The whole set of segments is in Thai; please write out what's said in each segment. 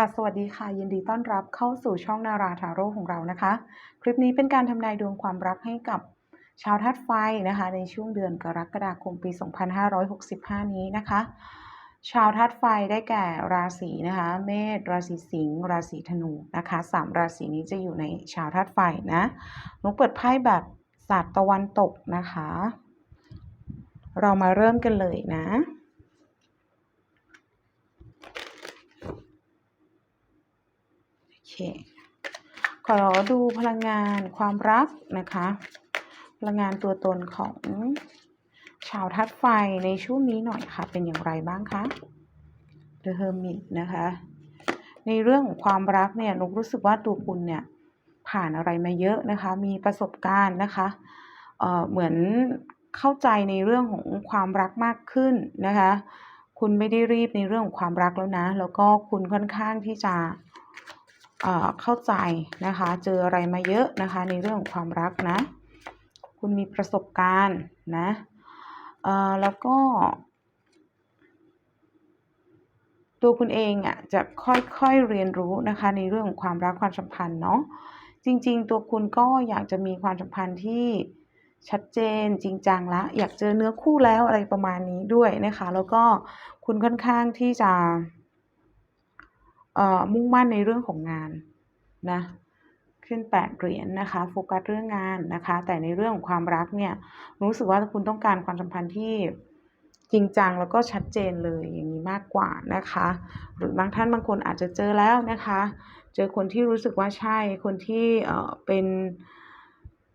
ค่ะ สวัสดีค่ะ ยินดีต้อนรับเข้าสู่ช่องนาราทาโร่ของเรานะคะ คลิปนี้เป็นการทำนายดวงความรักให้กับชาวธาตุไฟนะคะ ในช่วงเดือนกรกฎาคมปี 2565 นี้นะคะ ชาวธาตุไฟได้แก่ราศีนะคะ เมษ ราศีสิงห์ ราศีธนูนะคะสามราศีนี้จะอยู่ในชาวธาตุไฟนะนุกเปิดไพ่แบบศาสตร์ตะวันตกนะคะ เรามาเริ่มกันเลยนะ โอ เคขอดูพลังงานความรักนะคะ พลังงานตัวตนของชาวธาตุไฟในช่วงนี้หน่อยค่ะ เป็นอย่างไรบ้างคะ The Hermit นะคะ ในเรื่องของความรักเนี่ยนุกรู้สึกว่าตัวคุณเนี่ยผ่านอะไรมาเยอะนะคะ มีประสบการณ์นะคะเเหมือนเข้าใจในเรื่องของความรักมากขึ้นนะคะ คุณไม่ได้รีบในเรื่องของความรักแล้วนะ แล้วก็คุณค่อนข้างที่จะเเข้าใจนะคะ เจออะไรมาเยอะนะคะ ในเรื่องของความรักนะ คุณมีประสบการณ์นะเออแล้วก็ ตัวคุณเองอะจะค่อยๆเรียนรู้นะคะ ในเรื่องของความรักความสัมพันธ์เนาะจริง ๆ ตัวคุณก็อยากจะมีความสัมพันธ์ที่ชัดเจนจริงจังละ อยากเจอเนื้อคู่แล้วอะไรประมาณนี้ด้วยนะคะ แล้วก็คุณค่อนข้างที่จะ มุ่งมั่นในเรื่องของงานนะขึ้นแปดเหรียญนะคะโฟกัสเรื่องงานนะคะ แต่ในเรื่องของความรักเนี่ยรู้สึกว่าคุณต้องการความสัมพันธ์ที่จริงจังแล้วก็ชัดเจนเลยอย่างนี้มากกว่านะคะ หรือบางท่านบางคนอาจจะเจอแล้วนะคะ เจอคนที่รู้สึกว่าใช่คนที่เออเป็น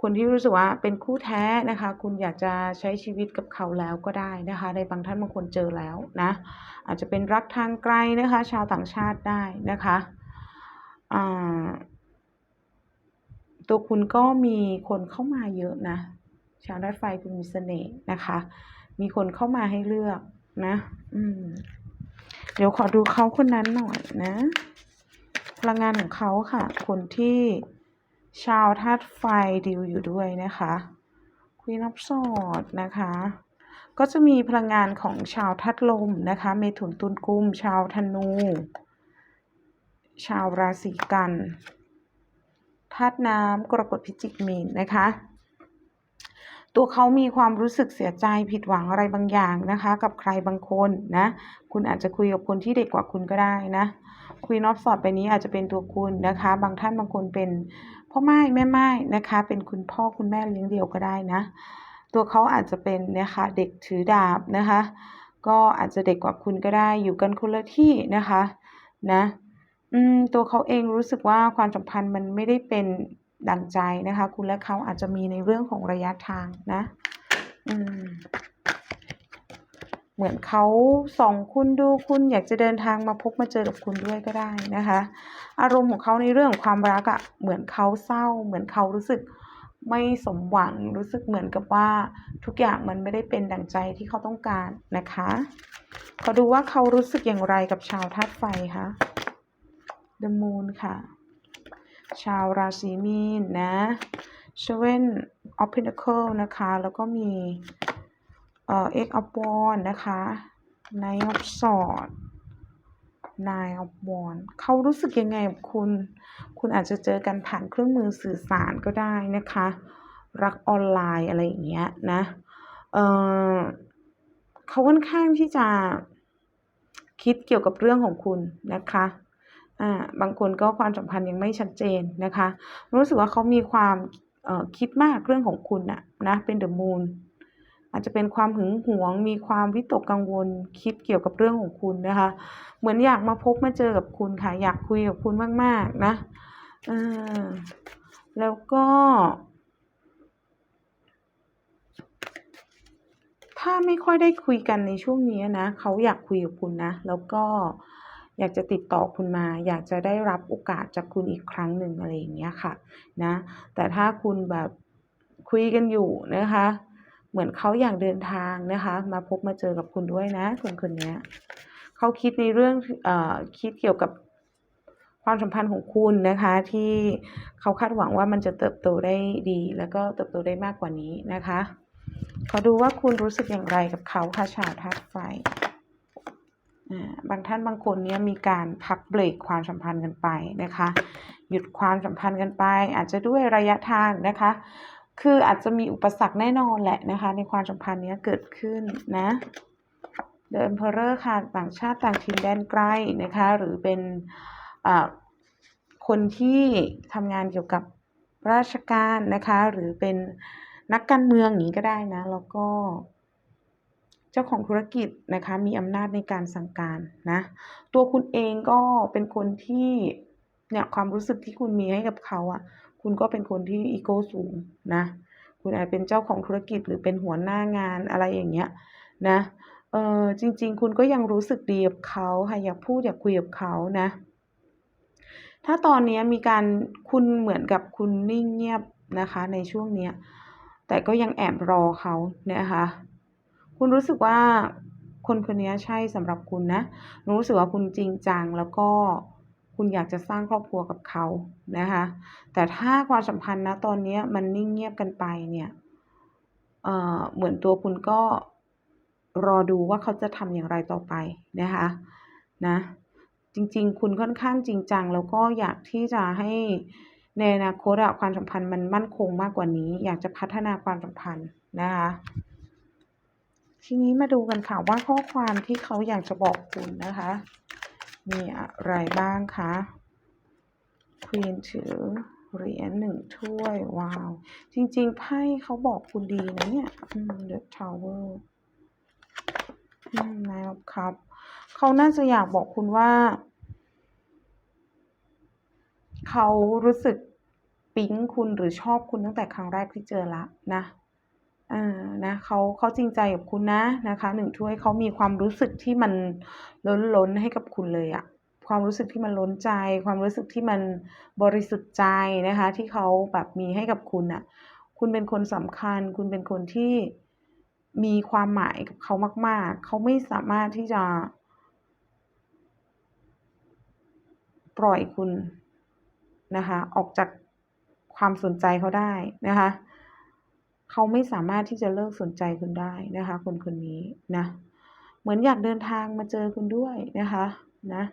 คนที่รู้สึกว่าเป็นคู่แท้นะคะ คุณอยากจะใช้ชีวิตกับเขาแล้วก็ได้นะคะ ในบางท่านบางคนเจอแล้วนะ อาจจะเป็นรักทางไกลนะคะ ชาวต่างชาติได้นะคะตัวคุณก็มีคนเข้ามาเยอะนะ ชาวธาตุไฟคุณมีเสน่ห์นะคะ มีคนเข้ามาให้เลือกนะเดี๋ยวขอดูเขาคนนั้นหน่อยนะ พลังงานของเขาค่ะ คนที่ ชาวธาตุไฟดิวอยู่ด้วยนะคะ Queen of Swords นะคะ ก็จะมีพลังงานของชาวธาตุลมนะคะเมถุนตุลกุม ชาวธนู ชาวราศีกันธาตุน้ำกรกฎพิจิกมีนนะคะ ตัวเขามีความรู้สึกเสียใจผิดหวังอะไรบางอย่างนะคะ กับใครบางคนนะ คุณอาจจะคุยกับคนที่เด็กกว่าคุณก็ได้นะคุยนอฟสอดไปนี้อาจจะเป็นตัวคุณนะคะ บางท่านบางคนเป็น พ่อไม้แม่ไม้นะคะ เป็นคุณพ่อคุณแม่เลี้ยงเดี่ยวก็ได้นะ ตัวเขาอาจจะเป็นนะคะเด็กถือดาบนะคะ ก็อาจจะเด็กกว่าคุณก็ได้อยู่กันคนละที่นะคะนะอืมตัวเขาเองรู้สึกว่าความสัมพันธ์มันไม่ได้เป็นดังใจนะคะ คุณและเขาอาจจะมีในเรื่องของระยะทางนะ อืม เหมือนเขาส่องคุณดูคุณอยากจะเดินทางมาพบมาเจอกับคุณด้วยก็ได้นะคะ อารมณ์ของเขาในเรื่องของความรักอะ่ะเหมือนเขาเศร้า เหมือนเขารู้สึกไม่สมหวังรู้สึกเหมือนกับว่าทุกอย่างมันไม่ได้เป็นดั่งใจที่เขาต้องการนะคะขอดูว่าเขารู้สึกอย่างไรกับชาวธาตุไฟคะ The Moon ค่ะ ชาวราศีมีนนะ Seven of Pentacle นะคะ แล้วก็มี เอ่อ Eight of Wands นะคะ Nine of Swords Nine of Wands เขารู้สึกยังไงกับคุณ คุณอาจจะเจอกันผ่านเครื่องมือสื่อสารก็ได้นะคะ รักออนไลน์อะไรอย่างเงี้ยนะ เอ่อเขาค่อนข้างที่จะคิดเกี่ยวกับเรื่องของคุณนะคะ อ่า บางคนก็ความสัมพันธ์ยังไม่ชัดเจนนะคะ รู้สึกว่าเขามีความคิดมากเรื่องของคุณน่ะนะ เป็นเดอะมูน อาจจะเป็นความหึงหวง มีความวิตกกังวลคิดเกี่ยวกับเรื่องของคุณนะคะ เหมือนอยากมาพบมาเจอกับคุณค่ะ อยากคุยกับคุณมาก ๆ นะอแล้วก็ ถ้าไม่ค่อยได้คุยกันในช่วงนี้นะ เขาอยากคุยกับคุณนะ แล้วก็อยากจะติดต่อคุณมา อยากจะได้รับโอกาสจากคุณอีกครั้งหนึ่งอะไรอย่างเงี้ยค่ะ นะ แต่ถ้าคุณแบบคุยกันอยู่นะคะ เหมือนเขาอยากเดินทางนะคะ มาพบมาเจอกับคุณด้วยนะคนคนนี้เขาคิดในเรื่องอคิดเกี่ยวกับความสัมพันธ์ของคุณนะคะ ที่เขาคาดหวังว่ามันจะเติบโตได้ดี แล้วก็เติบโตได้มากกว่านี้นะคะขอดูว่าคุณรู้สึกอย่างไรกับเขาค่ะชาวธาตุไฟบางท่านบางคนเนี่ยมีการพักเบรกความสัมพันธ์กันไปนะคะ หยุดความสัมพันธ์กันไป อาจจะด้วยระยะทางนะคะ คืออาจจะมีอุปสรรคแน่นอนแหละนะคะ ในความสัมพันธ์เนี้ยเกิดขึ้นนะเดินเพอเรอร์ค่ะต่างชาติต่างถิ่นแดนไกลนะคะ หรือเป็นอ่าคนที่ทำงานเกี่ยวกับราชการนะคะ หรือเป็นนักการเมืองอย่างนี้ก็ได้นะ แล้วก็เจ้าของธุรกิจนะคะมีอำนาจในการสั่งการนะ ตัวคุณเองก็เป็นคนที่เนี่ยความรู้สึกที่คุณมีให้กับเขาอะ คุณก็เป็นคนที่อีโก้สูงนะ คุณอาจเป็นเจ้าของธุรกิจหรือเป็นหัวหน้างานอะไรอย่างเงี้ยนะเออจริง ๆ คุณก็ยังรู้สึกดีกับเขาค่ะอยากพูดอยากคุยกับเขานะ ถ้าตอนนี้มีการคุณเหมือนกับคุณนิ่งเงียบนะคะในช่วงเนี้ยแต่ก็ยังแอบรอเขานะคะ คุณรู้สึกว่าคนคนนี้ใช่สำหรับคุณนะรู้สึกว่าคุณจริงจังแล้วก็ คุณอยากจะสร้างครอบครัวกับเขานะคะ แต่ถ้าความสัมพันธ์นะตอนนี้มันนิ่งเงียบกันไปเนี่ยเเหมือนตัวคุณก็รอดูว่าเขาจะทำอย่างไรต่อไปนะคะนะจริง ๆ คุณค่อนข้างจริงจัง แล้วก็อยากที่จะให้ในอนาคตอะความสัมพันธ์มันมั่นคงมากกว่านี้ อยากจะพัฒนาความสัมพันธ์นะคะทีนี้มาดูกันค่ะว่าข้อความที่เขาอยากจะบอกคุณนะคะ มีอะไรบ้างคะควีนถือเหรียญหนึ่งถ้วย ว้าว จริงๆ ไพ่เขาบอกคุณดีนะเนี่ยเดอะทาวเวอร์นายครับ เขาน่าจะอยากบอกคุณว่า เขารู้สึกปิ๊งคุณหรือชอบคุณตั้งแต่ครั้งแรกที่เจอละนะ อ่านะเขาเขาจริงใจกับคุณนะนะคะหนึ่งถ้วยเขามีความรู้สึกที่มันล้นล้นให้กับคุณเลยอะความรู้สึกที่มันล้นใจ ความรู้สึกที่มันบริสุทธิ์ใจนะคะ ที่เขาแบบมีให้กับคุณอะคุณเป็นคนสำคัญ คุณเป็นคนที่มีความหมายกับเขามาก ๆ เขาไม่สามารถที่จะ ปล่อยคุณนะคะ ออกจากความสนใจเขาได้นะคะ เขาไม่สามารถที่จะเลิกสนใจคุณได้นะคะ คนคนนี้นะ เหมือนอยากเดินทางมาเจอคุณด้วยนะคะนะ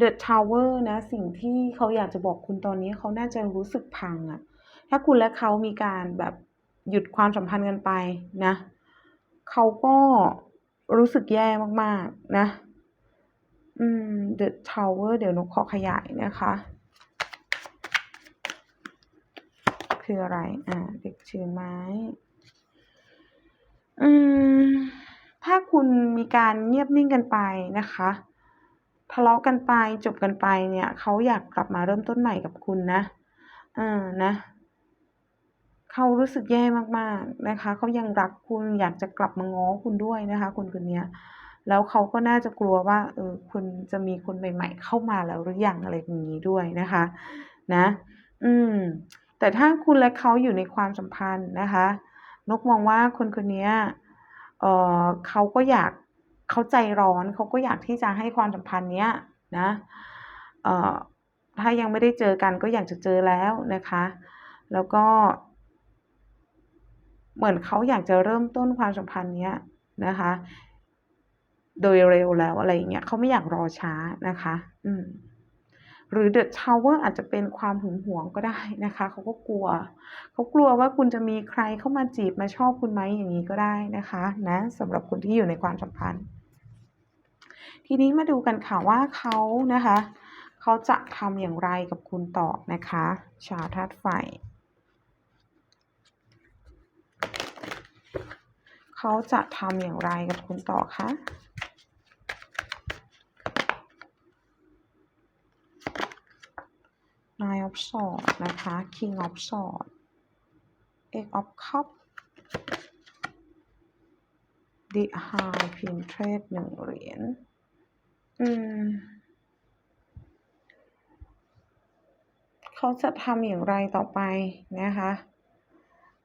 The Tower นะ สิ่งที่เขาอยากจะบอกคุณตอนนี้เขาน่าจะรู้สึกพังอะถ้าคุณและเขามีการแบบหยุดความสัมพันธ์กันไปนะเขาก็รู้สึกแย่มาก ๆ นะ อืม The Tower เดี๋ยวนกขอขยายนะคะ คืออะไร อ่า เด็กถือไม้ อืม ถ้าคุณมีการเงียบนิ่งกันไปนะคะ ทะเลาะกันไปจบกันไปเนี่ย เขาอยากกลับมาเริ่มต้นใหม่กับคุณนะอ่านะ เขารู้สึกแย่มากๆนะคะ เขายังรักคุณอยากจะกลับมาง้อคุณด้วยนะคะคนคนเนี้ยแล้วเขาก็น่าจะกลัวว่าเออคุณจะมีคนใหม่ ๆ เข้ามาแล้วหรือยังอะไรอย่างงี้ด้วยนะคะ นะ อืม แต่ถ้าคุณและเขาอยู่ในความสัมพันธ์นะคะ นกมองว่าคนคนนี้เอ่อเขาก็อยากเขาใจร้อนเขาก็อยากที่จะให้ความสัมพันธ์เนี้ยนะเอ่อถ้ายังไม่ได้เจอกันก็อยากจะเจอแล้วนะคะ แล้วก็ เหมือนเขาอยากจะเริ่มต้นความสัมพันธ์เนี้ยนะคะ โดยเร็วแล้วอะไรอย่างเงี้ยเขาไม่อยากรอช้านะคะ อืม หรือ The Tower อาจจะเป็นความหึงหวงก็ได้นะคะ เขาก็กลัว เขากลัวว่าคุณจะมีใครเข้ามาจีบมาชอบคุณไหมอย่างงี้ก็ได้นะคะนะสำหรับคนที่อยู่ในความสัมพันธ์ ทีนี้มาดูกันค่ะว่าเขานะคะ เขาจะทำอย่างไรกับคุณต่อนะคะ ชาวธาตุไฟเขาจะทำอย่างไรกับคุณต่อคะ Nine of Swords นะคะ King of Swords Eight of cup The High Priestess หนึ่งเหรียญ อืม เขาจะทำอย่างไรต่อไปนะคะ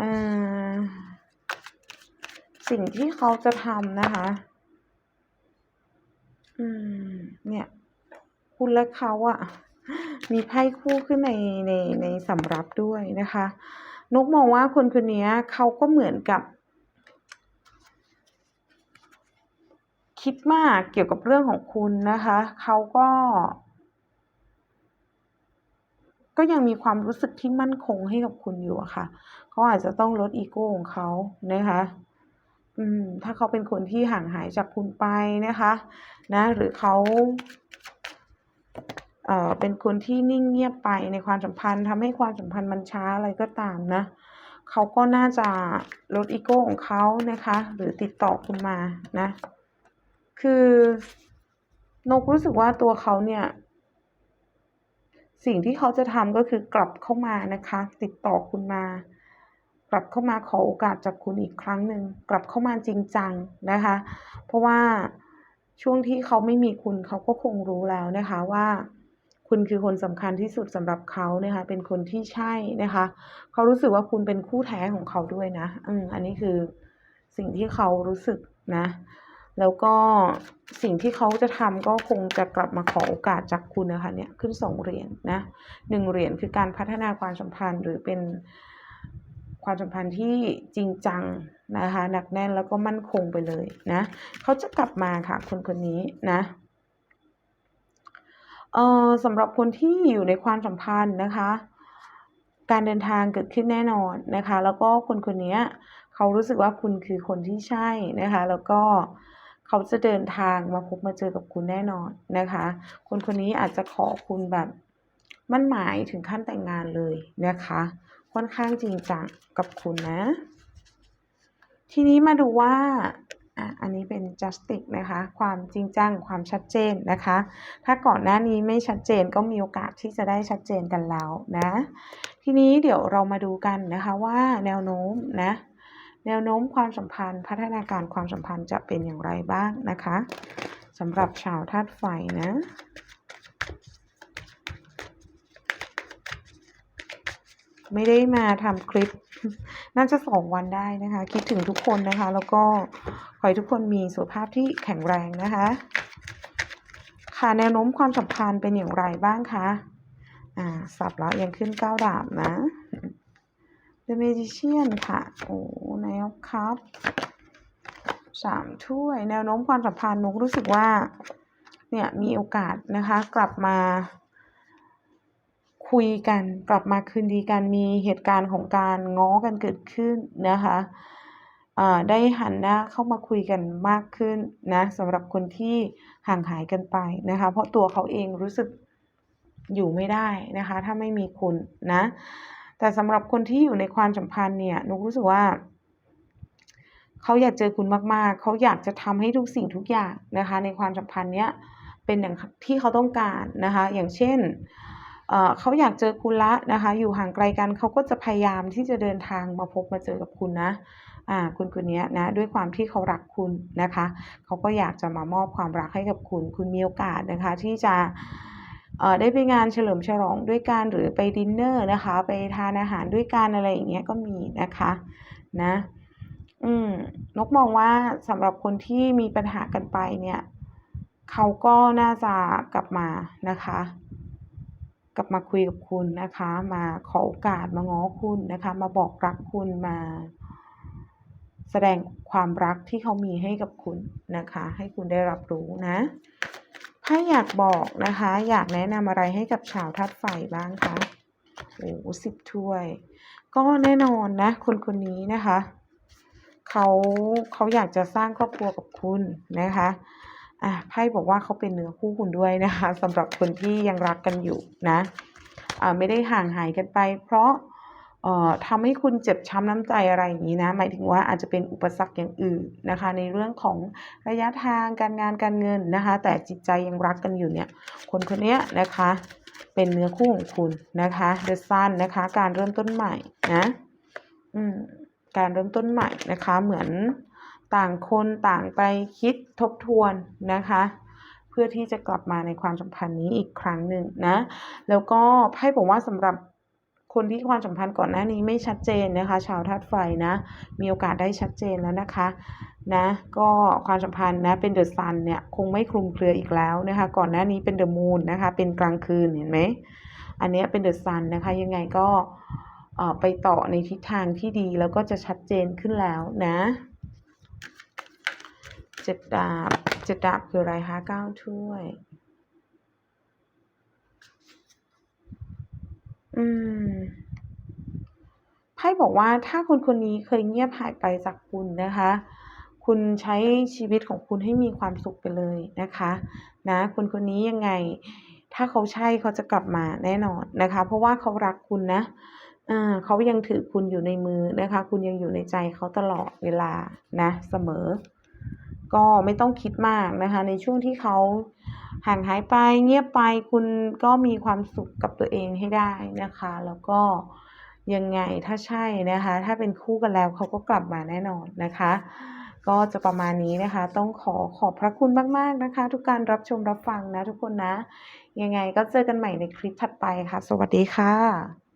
อ่าสิ่งที่เขาจะทำนะคะ อืม เนี่ย คุณและเขาอะ มีไพ่คู่ขึ้นในในในสำรับด้วยนะคะ นกมองว่าคนคนนี้เขาก็เหมือนกับ คิดมากเกี่ยวกับเรื่องของคุณนะคะ เขาก็ ก็ยังมีความรู้สึกที่มั่นคงให้กับคุณอยู่อะค่ะเขาอาจจะต้องลดอีโก้ของเขานะคะอืมถ้าเขาเป็นคนที่ห่างหายจากคุณไปนะคะ นะ หรือเขา เอ่อเป็นคนที่นิ่งเงียบไปในความสัมพันธ์ทำให้ความสัมพันธ์มันช้าอะไรก็ตามนะเขาก็น่าจะลดอีโก้ของเขานะคะ หรือติดต่อคุณมานะ คือนกรู้สึกว่าตัวเขาเนี่ย สิ่งที่เขาจะทำก็คือกลับเข้ามานะคะ ติดต่อคุณมา กลับเข้ามาขอโอกาสจากคุณอีกครั้งหนึ่งกลับเข้ามาจริงจังนะคะ เพราะว่าช่วงที่เขาไม่มีคุณเขาก็คงรู้แล้วนะคะว่า คุณคือคนสำคัญที่สุดสำหรับเขานะคะเป็นคนที่ใช่นะคะเขารู้สึกว่าคุณเป็นคู่แท้ของเขาด้วยนะอืมอันนี้คือสิ่งที่เขารู้สึกนะ แล้วก็สิ่งที่เขาจะทำก็คงจะกลับมาขอโอกาสจากคุณนะคะเนี่ยขึ้นสองเหรียญนะหนึ่งเหรียญคือการพัฒนาความสัมพันธ์หรือเป็นความสัมพันธ์ที่จริงจังนะคะหนักแน่นแล้วก็มั่นคงไปเลยนะเขาจะกลับมาค่ะคนคนนี้นะ เอ่อสำหรับคนที่อยู่ในความสัมพันธ์นะคะ การเดินทางเกิดขึ้นแน่นอนนะคะ แล้วก็คนคนนี้เขารู้สึกว่าคุณคือคนที่ใช่นะคะ แล้วก็เขาจะเดินทางมาพบมาเจอกับคุณแน่นอนนะคะ คนคนนี้อาจจะขอคุณแบบมั่นหมายถึงขั้นแต่งงานเลยนะคะ ค่อนข้างจริงจังกับคุณนะ ทีนี้มาดูว่า อันนี้เป็น justice นะคะ ความจริงจัง ความชัดเจนนะคะ ถ้าก่อนหน้านี้ไม่ชัดเจนก็มีโอกาสที่จะได้ชัดเจนกันแล้วนะ ทีนี้เดี๋ยวเรามาดูกันนะคะว่าแนวโน้มนะ แนวโน้มความสัมพันธ์ พัฒนาการความสัมพันธ์จะเป็นอย่างไรบ้างนะคะสำหรับชาวธาตุไฟนะไม่ได้มาทำคลิป น่าจะสองวันได้นะคะ คิดถึงทุกคนนะคะ แล้วก็ขอให้ทุกคนมีสุขภาพที่แข็งแรงนะคะ ค่ะแนวโน้มความสัมพันธ์เป็นอย่างไรบ้างคะอ่าสับแล้วยังขึ้นเก้าดาบนะ The Magician ค่ะ โอ้แนวครับสามถ้วย แนวโน้มความสัมพันธ์นุกรู้สึกว่า เนี่ยมีโอกาสนะคะ กลับมา คุยกันกลับมาคืนดีกันมีเหตุการณ์ของการง้อกันเกิดขึ้นนะคะได้หันหน้าเข้ามาคุยกันมากขึ้นนะสำหรับคนที่ห่างหายกันไปนะคะ เพราะตัวเขาเองรู้สึกอยู่ไม่ได้นะคะ ถ้าไม่มีคุณนะ แต่สำหรับคนที่อยู่ในความสัมพันธ์เนี่ยนุกรู้สึกว่า เขาอยากเจอคุณมากๆ เขาอยากจะทำให้ทุกสิ่งทุกอย่างนะคะ ในความสัมพันธ์เนี้ยเป็นอย่างที่เขาต้องการนะคะ อย่างเช่น เขาอยากเจอคุณละนะคะ อยู่ห่างไกลกันเขาก็จะพยายามที่จะเดินทางมาพบมาเจอกับคุณนะอ่าคุณคนนี้นะด้วยความที่เขารักคุณนะคะเขาก็อยากจะมามอบความรักให้กับคุณ คุณมีโอกาสนะคะ ที่จะได้ไปงานเฉลิมฉลองด้วยกันหรือไปดินเนอร์นะคะ ไปทานอาหารด้วยกันอะไรอย่างเงี้ยก็มีนะคะนะอืมนกมองว่าสำหรับคนที่มีปัญหากันไปเนี่ยเขาก็น่าจะกลับมานะคะ กลับมาคุยกับคุณนะคะ มาขอโอกาสมาง้อคุณนะคะ มาบอกรักคุณมา แสดงความรักที่เขามีให้กับคุณนะคะ ให้คุณได้รับรู้นะ ถ้าอยากบอกนะคะ อยากแนะนำอะไรให้กับชาวธาตุไฟบ้างคะโอ้สิบถ้วย ก็แน่นอนนะ คนคนนี้นะคะเขาเขาอยากจะสร้างครอบครัวกับคุณนะคะ อะไพ่บอกว่าเขาเป็นเนื้อคู่คุณด้วยนะคะสำหรับคนที่ยังรักกันอยู่นะอ่าไม่ได้ห่างหายกันไป เพราะเอ่อทำให้คุณเจ็บช้ำน้ำใจอะไรอย่างนี้นะหมายถึงว่าอาจจะเป็นอุปสรรคอย่างอื่นนะคะ ในเรื่องของระยะทางการงานการเงินนะคะ แต่จิตใจยังรักกันอยู่เนี่ย คนคนนี้นะคะ เป็นเนื้อคู่ของคุณนะคะ The Sun นะคะ การเริ่มต้นใหม่นะอืมการเริ่มต้นใหม่นะคะ เหมือน ต่างคนต่างไปคิดทบทวนนะคะ เพื่อที่จะกลับมาในความสัมพันธ์นี้อีกครั้งหนึ่งนะ แล้วก็ไพ่บอกว่าสำหรับคนที่ความสัมพันธ์ก่อนหน้านี้ไม่ชัดเจนนะคะ ชาวธาตุไฟนะ มีโอกาสได้ชัดเจนแล้วนะคะนะก็ความสัมพันธ์นะเป็นเดอะซันเนี่ยคงไม่คลุมเครืออีกแล้วนะคะ ก่อนหน้านี้เป็นเดอะมูนนะคะเป็นกลางคืนเห็นไหมอันนี้เป็นเดอะซันนะคะยังไงก็ไปต่อในทิศทางที่ดีแล้วก็จะชัดเจนขึ้นแล้วนะ จ็ดดาบเจ็ดดาบคืออะไรคะเก้าถ้วย อืมไพ่บอกว่าถ้าคนคนนี้เคยเงียบหายไปจากคุณนะคะ คุณใช้ชีวิตของคุณให้มีความสุขไปเลยนะคะ นะ คนคนนี้ยังไง ถ้าเขาใช่เขาจะกลับมาแน่นอนนะคะ เพราะว่าเขารักคุณนะอ่าเขายังถือคุณอยู่ในมือนะคะ คุณยังอยู่ในใจเขาตลอดเวลานะ เสมอ ก็ไม่ต้องคิดมากนะคะ ในช่วงที่เขาห่างหายไปเงียบไปคุณก็มีความสุขกับตัวเองให้ได้นะคะ แล้วก็ยังไงถ้าใช่นะคะ ถ้าเป็นคู่กันแล้วเขาก็กลับมาแน่นอนนะคะ ก็จะประมาณนี้นะคะ ต้องขอขอบพระคุณมาก ๆ นะคะ ทุกการรับชมรับฟังนะทุกคนนะ ยังไงก็เจอกันใหม่ในคลิปถัดไปค่ะ สวัสดีค่ะ